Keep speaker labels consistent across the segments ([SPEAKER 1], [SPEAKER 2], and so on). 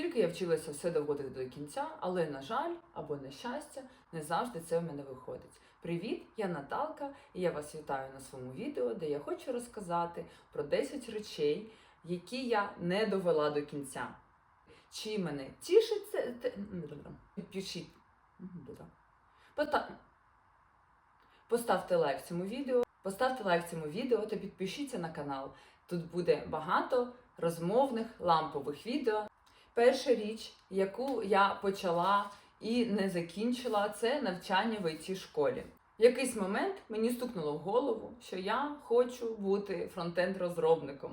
[SPEAKER 1] Скільки я вчилася все доводити до кінця, але, на жаль, або на щастя, не завжди це в мене виходить. Привіт, я Наталка, і я вас вітаю на своєму відео, де я хочу розказати про 10 речей, які я не довела до кінця. Чи мене тішить це? Підпишіть. Поставте лайк цьому відео, поставте лайк цьому відео та підпишіться на канал. Тут буде багато розмовних лампових відео. Перша річ, яку я почала і не закінчила, це навчання в it школі. В якийсь момент мені стукнуло в голову, що я хочу бути фронтенд-розробником.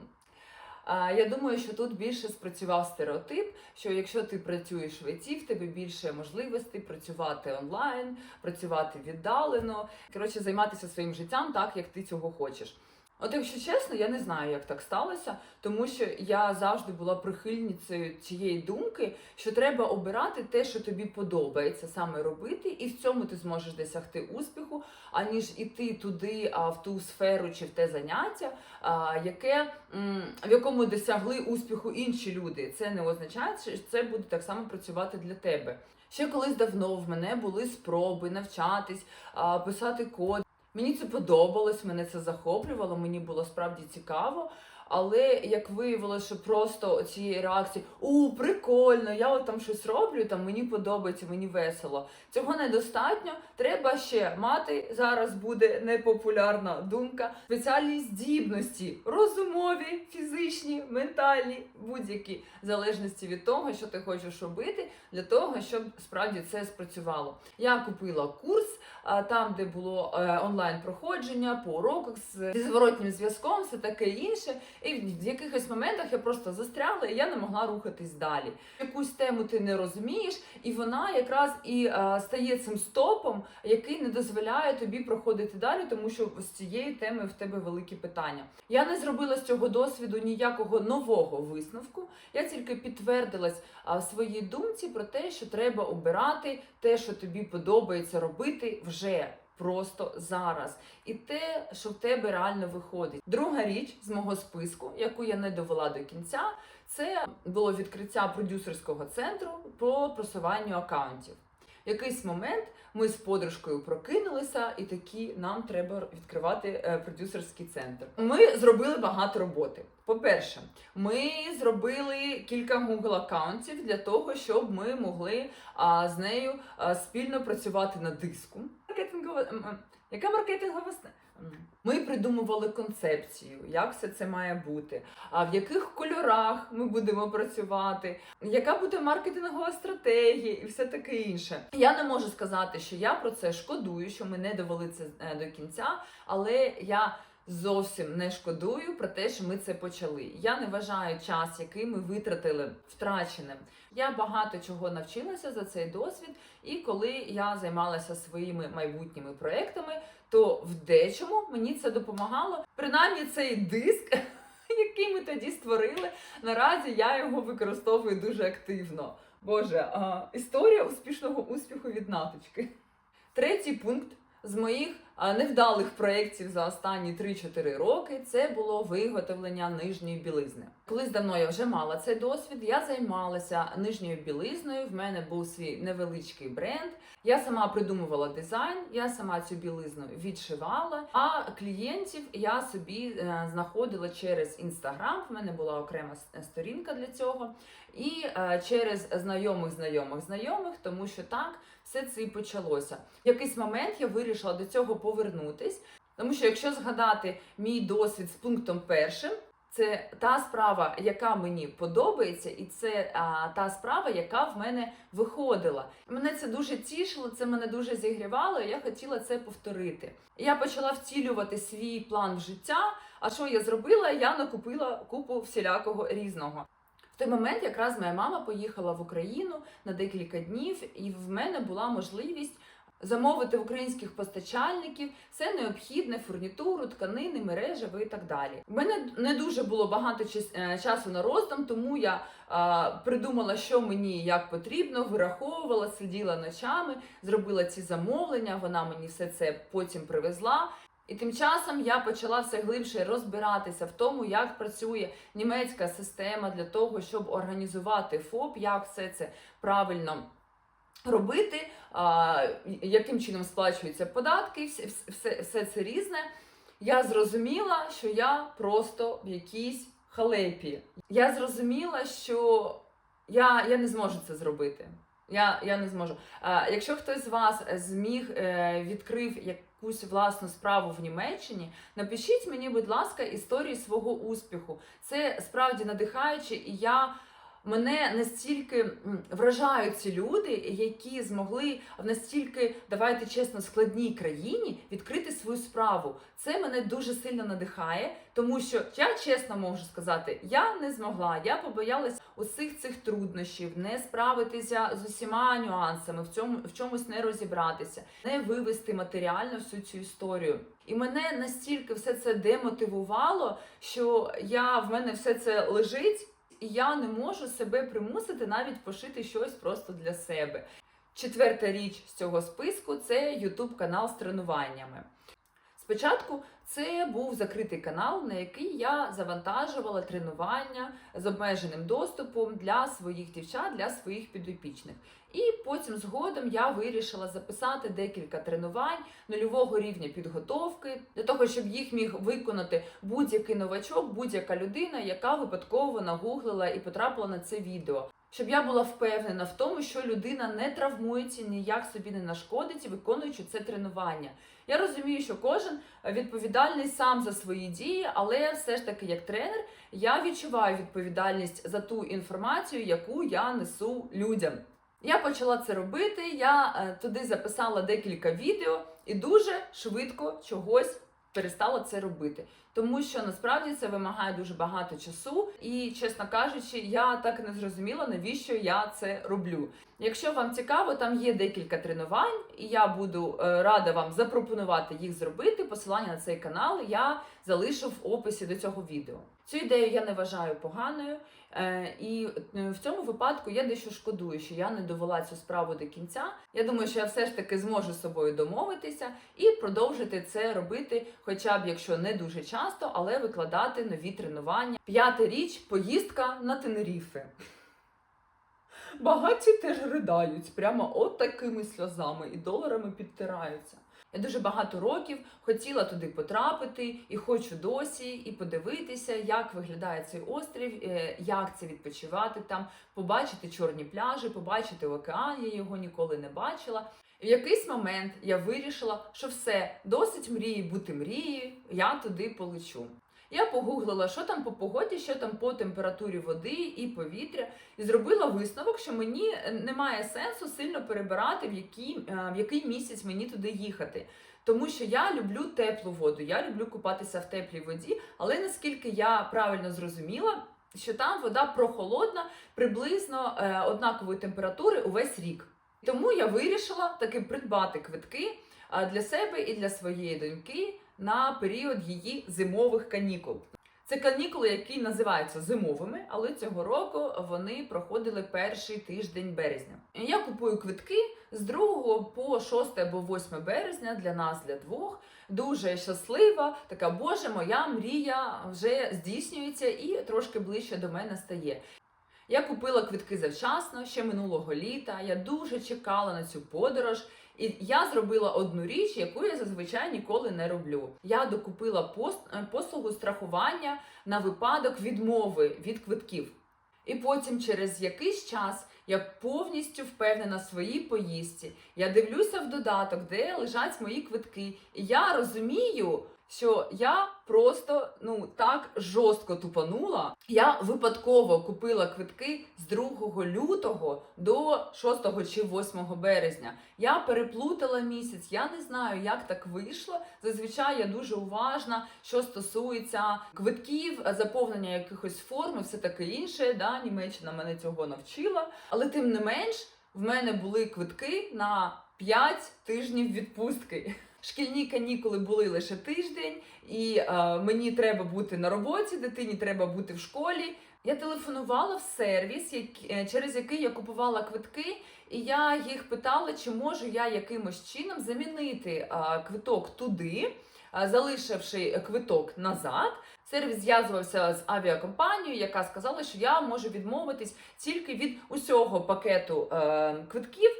[SPEAKER 1] Я думаю, що тут більше спрацював стереотип, що якщо ти працюєш в ІТ, в тебе більше можливостей працювати онлайн, працювати віддалено, коротше, займатися своїм життям так, як ти цього хочеш. От, якщо чесно, я не знаю, як так сталося, тому що я завжди була прихильницею цієї думки, що треба обирати те, що тобі подобається саме робити, і в цьому ти зможеш досягти успіху, аніж іти туди, а в ту сферу чи в те заняття, а, яке в якому досягли успіху інші люди. Це не означає, що це буде так само працювати для тебе. Ще колись давно в мене були спроби навчатись, писати код. Мені це подобалось, мене це захоплювало, мені було справді цікаво. Але як виявилося, що просто цієї реакції у прикольно, я от там щось роблю, там мені подобається, мені весело. Цього недостатньо. Треба ще мати зараз буде непопулярна думка. Спеціальні здібності, розумові, фізичні, ментальні, будь-які залежності від того, що ти хочеш робити, для того, щоб справді це спрацювало. Я купила курс там, де було е, онлайн проходження по уроках зі зворотнім зв'язком, все таке інше. І в якихось моментах я просто застрягла, і я не могла рухатись далі. Якусь тему ти не розумієш, і вона якраз і е, стає цим стопом, який не дозволяє тобі проходити далі, тому що з цієї теми в тебе великі питання. Я не зробила з цього досвіду ніякого нового висновку. Я тільки підтвердилась в своїй думці про те, що треба обирати те, що тобі подобається робити вже. Просто зараз, і те, що в тебе реально виходить. Друга річ з мого списку, яку я не довела до кінця, це було відкриття продюсерського центру по просуванню акаунтів. В якийсь момент ми з подружкою прокинулися, і такі нам треба відкривати е, продюсерський центр. Ми зробили багато роботи. По-перше, ми зробили кілька Google аккаунтів для того, щоб ми могли з нею спільно працювати на диску. Маркетингова яка маркетингова. Ми придумували концепцію, як все це має бути, а в яких кольорах ми будемо працювати, яка буде маркетингова стратегія і все таке інше. Я не можу сказати, що я про це шкодую, що ми не довели це е, до кінця, але я зовсім не шкодую про те, що ми це почали. Я не вважаю час, який ми витратили втраченим. Я багато чого навчилася за цей досвід, і коли я займалася своїми майбутніми проектами, то в дечому мені це допомагало. Принаймні, цей диск, який ми тоді створили, наразі я його використовую дуже активно. Боже, а, історія успішного успіху від наточки. Третій пункт з моїх невдалих проєктів за останні 3-4 роки це було виготовлення нижньої білизни. Колись давно я вже мала цей досвід. Я займалася нижньою білизною. В мене був свій невеличкий бренд. Я сама придумувала дизайн, я сама цю білизну відшивала. А клієнтів я собі е, знаходила через інстаграм. В мене була окрема сторінка для цього. І е, через знайомих знайомих знайомих, тому що так все це і почалося. В якийсь момент я вирішила до цього повернутись, тому що якщо згадати мій досвід з пунктом першим. Це та справа, яка мені подобається, і це а, та справа, яка в мене виходила. Мене це дуже тішило, це мене дуже зігрівало. і Я хотіла це повторити. Я почала втілювати свій план в життя. А що я зробила? Я накупила купу всілякого різного. В той момент якраз моя мама поїхала в Україну на декілька днів, і в мене була можливість замовити в українських постачальників все необхідне фурнітуру, тканини, мережеви і так далі. У мене не дуже було багато е, часу на роздум, тому я а, придумала, що мені як потрібно, вираховувала, сиділа ночами, зробила ці замовлення. Вона мені все це потім привезла. І тим часом я почала все глибше розбиратися в тому, як працює німецька система для того, щоб організувати ФОП, як все це правильно робити, яким чином сплачуються податки, все, все, це різне. Я зрозуміла, що я просто в якійсь халепі. Я зрозуміла, що я, я не зможу це зробити. Я, я не зможу. А, якщо хтось з вас зміг е, відкрив якусь власну справу в Німеччині, напишіть мені, будь ласка, історії свого успіху. Це справді надихаюче, і я. Мене настільки вражають ці люди, які змогли в настільки, давайте чесно, складній країні відкрити свою справу. Це мене дуже сильно надихає, тому що я чесно можу сказати, я не змогла. Я побоялась усіх цих труднощів, не справитися з усіма нюансами, в цьому в чомусь не розібратися, не вивести матеріально всю цю історію. І мене настільки все це демотивувало, що я в мене все це лежить. І я не можу себе примусити навіть пошити щось просто для себе. Четверта річ з цього списку це YouTube канал з тренуваннями. Спочатку це був закритий канал, на який я завантажувала тренування з обмеженим доступом для своїх дівчат, для своїх підопічних. І потім згодом я вирішила записати декілька тренувань нульового рівня підготовки для того, щоб їх міг виконати будь-який новачок, будь-яка людина, яка випадково нагуглила і потрапила на це відео. Щоб я була впевнена в тому, що людина не травмується, ніяк собі не нашкодить, виконуючи це тренування. Я розумію, що кожен відповідальний сам за свої дії, але все ж таки, як тренер, я відчуваю відповідальність за ту інформацію, яку я несу людям. Я почала це робити. Я е, туди записала декілька відео і дуже швидко чогось перестала це робити. Тому що насправді це вимагає дуже багато часу, і чесно кажучи, я так не зрозуміла, навіщо я це роблю. Якщо вам цікаво, там є декілька тренувань, і я буду е, рада вам запропонувати їх зробити. Посилання на цей канал я залишу в описі до цього відео. Цю ідею я не вважаю поганою, е, і е, в цьому випадку я дещо шкодую, що я не довела цю справу до кінця. Я думаю, що я все ж таки зможу з собою домовитися і продовжити це робити, хоча б якщо не дуже часто, але викладати нові тренування. П'ята річ поїздка на Тенеріфе. Багаті теж riдають прямо от такими сльозами і доларами підтираються. Я дуже багато років хотіла туди потрапити і хочу досі, і подивитися, як виглядає цей острів, е, як це відпочивати там, побачити чорні пляжі, побачити океан. Я його ніколи не бачила. В якийсь момент я вирішила, що все досить мрії бути мрією, я туди полечу. Я погуглила, що там по погоді, що там по температурі води і повітря, і зробила висновок, що мені немає сенсу сильно перебирати, в який, е, в який місяць мені туди їхати. Тому що я люблю теплу воду, я люблю купатися в теплій воді, але наскільки я правильно зрозуміла, що там вода прохолодна, приблизно е, однакової температури увесь рік. Тому я вирішила таки придбати квитки для себе і для своєї доньки на період її зимових канікул. Це канікули, які називаються зимовими, але цього року вони проходили перший тиждень березня. Я купую квитки з 2 по 6 або 8 березня для нас, для двох. Дуже щаслива, така боже, моя мрія вже здійснюється і трошки ближче до мене стає. Я купила квитки завчасно ще минулого літа. Я дуже чекала на цю подорож. І я зробила одну річ, яку я зазвичай ніколи не роблю. Я докупила е, послугу страхування на випадок відмови від квитків. І потім, через якийсь час, я повністю впевнена в своїй поїздці. Я дивлюся в додаток, де лежать мої квитки, і я розумію, що я просто ну так жорстко тупанула. Я випадково купила квитки з 2 лютого до 6 чи 8 березня. Я переплутала місяць. Я не знаю, як так вийшло. Зазвичай я дуже уважна, що стосується квитків, заповнення якихось форм і все таке інше. Да, Німеччина мене цього навчила. Але тим не менш, в мене були квитки на 5 тижнів відпустки. Шкільні канікули були лише тиждень, і е, мені треба бути на роботі, дитині треба бути в школі. Я телефонувала в сервіс, як- е, через який я купувала квитки, і я їх питала, чи можу я якимось чином замінити е, квиток туди. е, залишивши квиток назад, сервіс зв'язувався з авіакомпанією, яка сказала, що я можу відмовитись тільки від усього пакету е, квитків,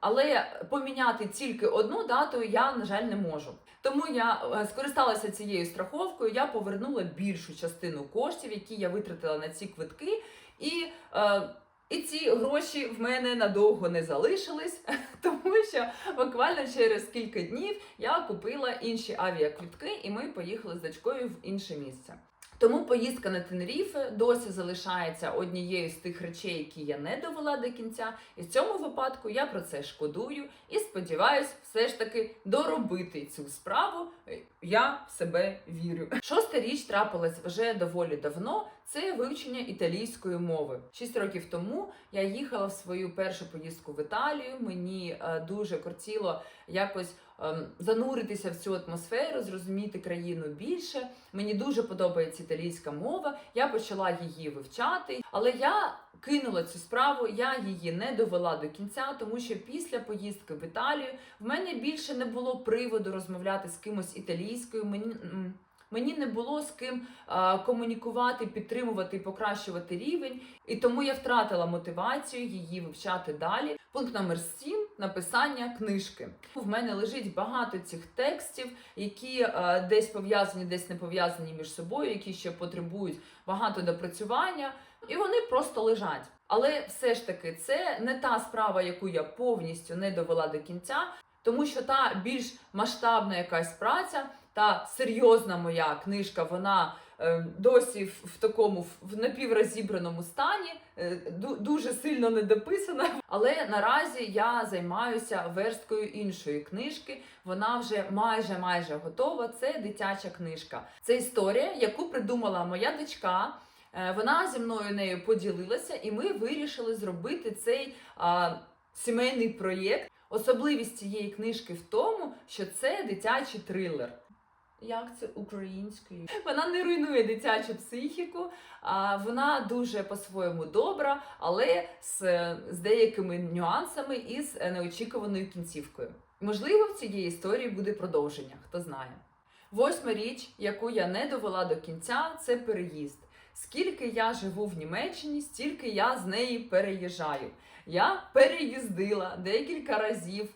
[SPEAKER 1] але поміняти тільки одну дату я, на жаль, не можу. Тому я е, скористалася цією страховкою. Я повернула більшу частину коштів, які я витратила на ці квитки, і, е, і ці гроші в мене надовго не залишились, тому що буквально через кілька днів я купила інші авіаквітки, і ми поїхали з дочкою в інше місце. Тому поїздка на Тенеріфе досі залишається однією з тих речей, які я не довела до кінця. І в цьому випадку я про це шкодую і сподіваюсь, все ж таки доробити цю справу. Я в себе вірю. Шоста річ трапилась вже доволі давно. Це вивчення італійської мови. Шість років тому я їхала в свою першу поїздку в Італію. Мені е, дуже кортіло якось зануритися в цю атмосферу, зрозуміти країну більше. Мені дуже подобається італійська мова. Я почала її вивчати, але я кинула цю справу. Я її не довела до кінця, тому що після поїздки в Італію в мене більше не було приводу розмовляти з кимось італійською. Мені Мені не було з ким а, комунікувати, підтримувати і покращувати рівень, і тому я втратила мотивацію її вивчати далі. Пункт номер 7 – написання книжки. В мене лежить багато цих текстів, які а, десь пов'язані, десь не пов'язані між собою, які ще потребують багато допрацювання, і вони просто лежать. Але все ж таки це не та справа, яку я повністю не довела до кінця, тому що та більш масштабна якась праця, та серйозна моя книжка, вона е, досі в, в такому в напіврозібраному стані, е, дуже сильно недописана. Але наразі я займаюся версткою іншої книжки. Вона вже майже майже готова. Це дитяча книжка. Це історія, яку придумала моя дочка. Е, Вона зі мною нею поділилася, і ми вирішили зробити цей а, сімейний проєкт. Особливість цієї книжки в тому, що це дитячий трилер. Як це українською? Вона не руйнує дитячу психіку, а вона дуже по-своєму добра, але з, з деякими нюансами і з неочікуваною кінцівкою. Можливо, в цієї історії буде продовження, хто знає. Восьма річ, яку я не довела до кінця, це переїзд. Скільки я живу в Німеччині, стільки я з неї переїжджаю. Я переїздила декілька разів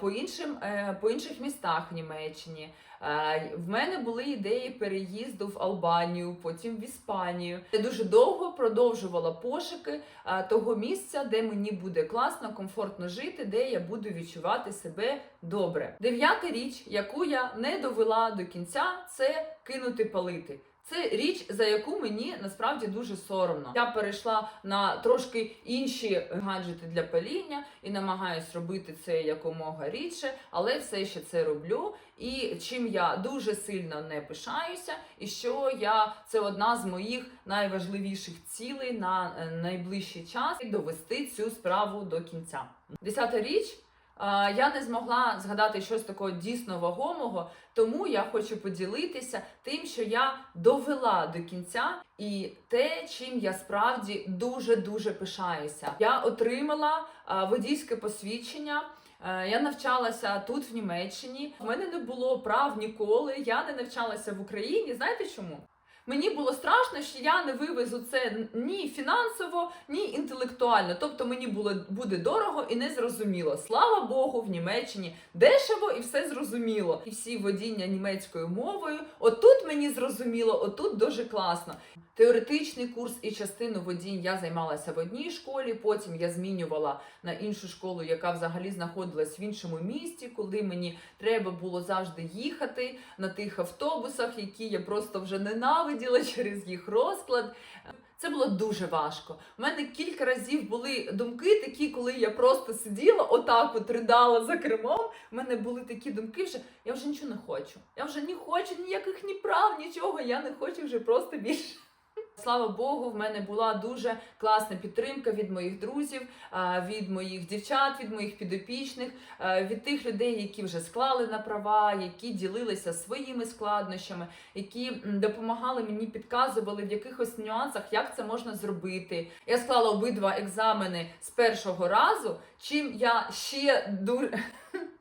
[SPEAKER 1] по іншим е, по інших містах Німеччині. Е, В мене були ідеї переїзду в Албанію, потім в Іспанію. Я дуже довго продовжувала пошуки е, того місця, де мені буде класно, комфортно жити, де я буду відчувати себе добре. Дев'ята річ, яку я не довела до кінця, це кинути палити. Це річ, за яку мені насправді дуже соромно. Я перейшла на трошки інші гаджети для паління і намагаюсь робити це якомога рідше, але все ще це роблю. І чим я дуже сильно не пишаюся, і що я це одна з моїх найважливіших цілей на е, найближчий час довести цю справу до кінця. Десята річ. Я не змогла згадати щось такого дійсно вагомого, тому я хочу поділитися тим, що я довела до кінця, і те, чим я справді дуже дуже пишаюся. Я отримала водійське посвідчення. Е, Я навчалася тут, в Німеччині. В мене не було прав ніколи. Я не навчалася в Україні. Знаєте чому? Мені було страшно, що я не вивезу це ні фінансово, ні інтелектуально. Тобто мені було буде дорого і незрозуміло. Слава Богу, в Німеччині дешево і все зрозуміло. І всі водіння німецькою мовою. Отут мені зрозуміло, отут дуже класно. Теоретичний курс і частину водінь я займалася в одній школі. Потім я змінювала на іншу школу, яка взагалі знаходилась в іншому місті, коли мені треба було завжди їхати на тих автобусах, які я просто вже ненавиділа через їх розклад. Це було дуже важко. У мене кілька разів були думки такі, коли я просто сиділа, отак от ридала за кермом. У мене були такі думки, що я вже нічого не хочу. Я вже не хочу ніяких ні прав, нічого. Я не хочу вже просто більше. Слава Богу, в мене була дуже класна підтримка від моїх друзів, від моїх дівчат, від моїх підопічних, від тих людей, які вже склали на права, які ділилися своїми складнощами, які допомагали мені, підказували в якихось нюансах, як це можна зробити. Я склала обидва екзамени з першого разу, чим я ще дуже.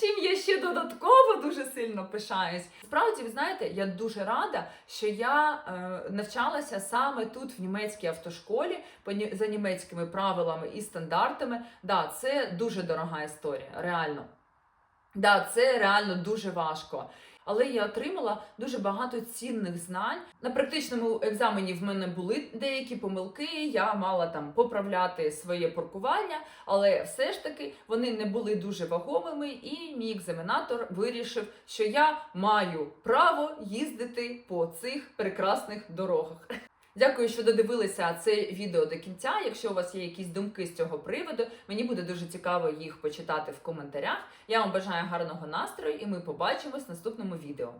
[SPEAKER 1] Чим я ще додатково дуже сильно пишаюсь. Справді, ви знаєте, я дуже рада, що я е, навчалася саме тут, в німецькій автошколі, за німецькими правилами і стандартами. Да, це дуже дорога історія, реально. Да, це реально дуже важко. Але я отримала дуже багато цінних знань. На практичному екзамені в мене були деякі помилки. Я мала там поправляти своє паркування, але все ж таки вони не були дуже вагомими, і мій екзаменатор вирішив, що я маю право їздити по цих прекрасних дорогах. Дякую, що додивилися це відео до кінця. Якщо у вас є якісь думки з цього приводу, мені буде дуже цікаво їх почитати в коментарях. Я вам бажаю гарного настрою, і ми побачимось в наступному відео.